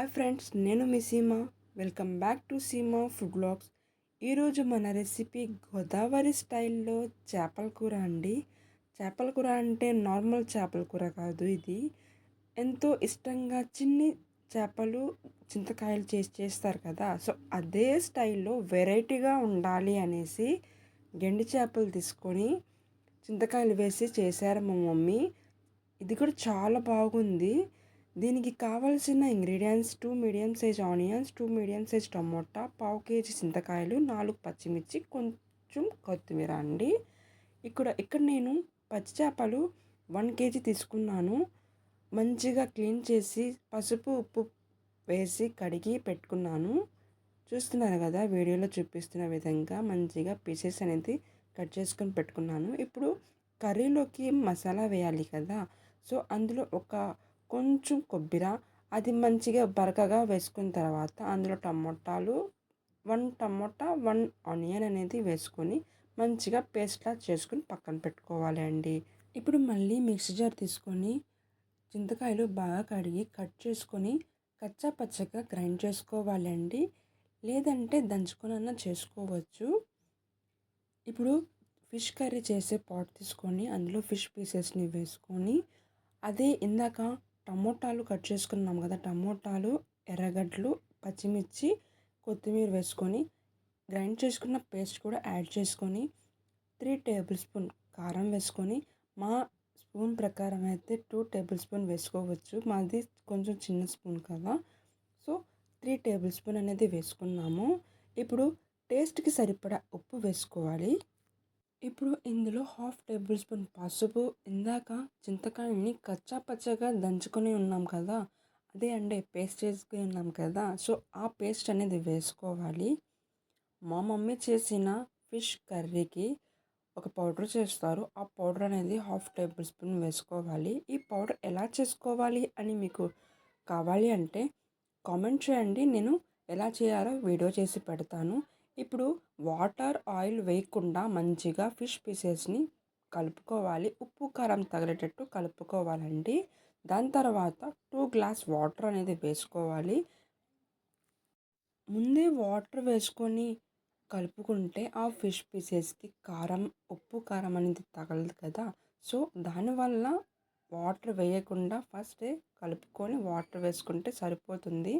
Hi friends నేను మీ Seema. Welcome back to Seema food blogs ఈరోజు మన రెసిపీ గోదావరి స్టైల్లో చేపల కూర అండి. చేపల కూర అంటే నార్మల్ చేపల కూర కాదు ఇది. ఎంతో ఇష్టంగా చిన్ని చేపలు చింతకాయలు చేసి చేస్తారు కదా. సో అదే స్టైల్లో వెరైటీగా ఉండాలి అనేసి గెండి చేపలు తీసుకొని చింతకాయలు వేసి చేశారు మా మమ్మీ. ఇది కూడా చాలా బాగుంది. దీనికి కావలసిన ingredients two medium size onions two medium size tomato పావు కేజీ చింతకాయలు నాలుగు పచ్చిమిర్చి కొంచెం కొత్తిమీర అండి. ఇక్కడ ఇక్కడ నేను పచ్చి చేపలు వన్ కేజీ తీసుకున్నాను. మంచిగా క్లీన్ చేసి పసుపు ఉప్పు వేసి కడిగి పెట్టుకున్నాను. చూస్తున్నారు కదా వీడియోలో చూపిస్తున్న విధంగా మంచిగా పీసెస్ అనేది కట్ చేసుకొని పెట్టుకున్నాను. ఇప్పుడు కర్రీలోకి మసాలా వేయాలి కదా సో అందులో ఒక కొంచెం కొబ్బరి అది మంచిగా బరకగా వేసుకున్న తర్వాత అందులో టమోటాలు వన్ టమోటా వన్ ఆనియన్ అనేది వేసుకొని మంచిగా పేస్ట్లా చేసుకుని పక్కన పెట్టుకోవాలి అండి. ఇప్పుడు మళ్ళీ మిక్సీ జార్ తీసుకొని చింతకాయలు బాగా కడిగి కట్ చేసుకొని కచ్చా పచ్చగా గ్రైండ్ చేసుకోవాలండి లేదంటే దంచుకొనన్నా చేసుకోవచ్చు. ఇప్పుడు ఫిష్ కర్రీ చేసే పాట్ తీసుకొని అందులో ఫిష్ పీసెస్ని వేసుకొని అదే ఇందాక టమోటాలు కట్ చేసుకున్నాం కదా టమోటాలు ఎర్రగడ్డలు పచ్చిమిర్చి కొత్తిమీర వేసుకొని గ్రైండ్ చేసుకున్న పేస్ట్ కూడా యాడ్ చేసుకొని త్రీ టేబుల్ స్పూన్ కారం వేసుకొని మా స్పూన్ ప్రకారం అయితే టూ టేబుల్ స్పూన్ వేసుకోవచ్చు. మాది కొంచెం చిన్న స్పూన్ కదా. సో త్రీ టేబుల్ స్పూన్ అనేది వేసుకున్నాము. ఇప్పుడు టేస్ట్కి సరిపడా ఉప్పు వేసుకోవాలి. ఇప్పుడు ఇందులో హాఫ్ టేబుల్ స్పూన్ పసుపు ఇందాక చింతకాయని కచ్చా పచ్చగా దంచుకొని ఉన్నాం కదా అదే అండి పేస్ట్ చేసుకుని ఉన్నాం కదా సో ఆ పేస్ట్ అనేది వేసుకోవాలి. మా మమ్మీ చేసిన ఫిష్ కర్రీకి ఒక పౌడర్ చేస్తారు. ఆ పౌడర్ అనేది హాఫ్ టేబుల్ స్పూన్ వేసుకోవాలి. ఈ పౌడర్ ఎలా చేసుకోవాలి అని మీకు కావాలి అంటే కామెంట్ చేయండి. నేను ఎలా చేయాలో వీడియో చేసి పెడతాను. ఇప్పుడు వాటర్ ఆయిల్ వేయకుండా మంచిగా ఫిష్ పీసెస్ని కలుపుకోవాలి. ఉప్పు కారం తగిలేటట్టు కలుపుకోవాలండి. దాని తర్వాత టూ గ్లాస్ వాటర్ అనేది వేసుకోవాలి. ముందే వాటర్ వేసుకొని కలుపుకుంటే ఆ ఫిష్ పీసెస్కి కారం ఉప్పు కారం అనేది తగలదు కదా. సో దానివల్ల వాటర్ వేయకుండా ఫస్ట్ కలుపుకొని వాటర్ వేసుకుంటే సరిపోతుంది.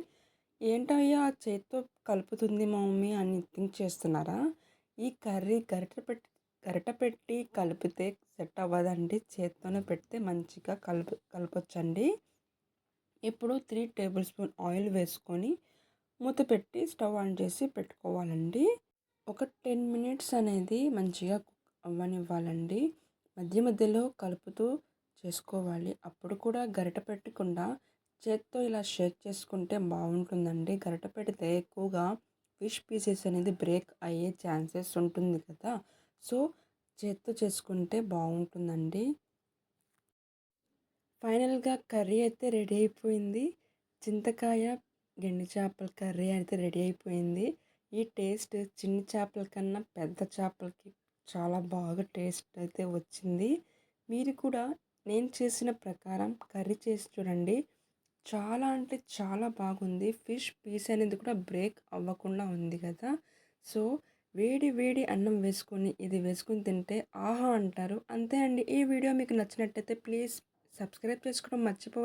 ఏంటయ్యా చేత్తో కలుపుతుంది మా మమ్మీ అని థింక్ చేస్తున్నారా? ఈ కర్రీ గరిట పెట్టి గరిట పెట్టి కలిపితే సెట్ అవ్వదండి. చేత్తోనే పెడితే మంచిగా కలుపు కలపొచ్చండి. ఇప్పుడు త్రీ టేబుల్ స్పూన్ ఆయిల్ వేసుకొని మూత పెట్టి స్టవ్ ఆన్ చేసి పెట్టుకోవాలండి. ఒక టెన్ మినిట్స్ అనేది మంచిగా అవ్వనివ్వాలండి. మధ్య మధ్యలో కలుపుతూ చేసుకోవాలి. అప్పుడు కూడా గరిట పెట్టకుండా చేత్తో ఇలా షేక్ చేసుకుంటే బాగుంటుందండి. గరిట పెడితే ఎక్కువగా ఫిష్ పీసెస్ అనేది బ్రేక్ అయ్యే ఛాన్సెస్ ఉంటుంది కదా. సో చేత్తో చేసుకుంటే బాగుంటుందండి. ఫైనల్గా కర్రీ అయితే రెడీ అయిపోయింది. చింతకాయ గెండి చేపల కర్రీ అయితే రెడీ అయిపోయింది. ఈ టేస్ట్ చిన్న చేపల కన్నా పెద్ద చేపలకి చాలా బాగా టేస్ట్ అయితే వచ్చింది. మీరు కూడా నేను చేసిన ప్రకారం కర్రీ చేసి చూడండి. చాలా అంటే చాలా బాగుంది. ఫిష్ పీస్ అనేది కూడా బ్రేక్ అవ్వకుండా ఉంది కదా. సో వేడి వేడి అన్నం వేసుకొని ఇది వేసుకొని తింటే ఆహా అంటారు. అంతే అండి. ఈ వీడియో మీకు నచ్చినట్టయితే ప్లీజ్ సబ్స్క్రైబ్ చేసుకోవడం మర్చిపో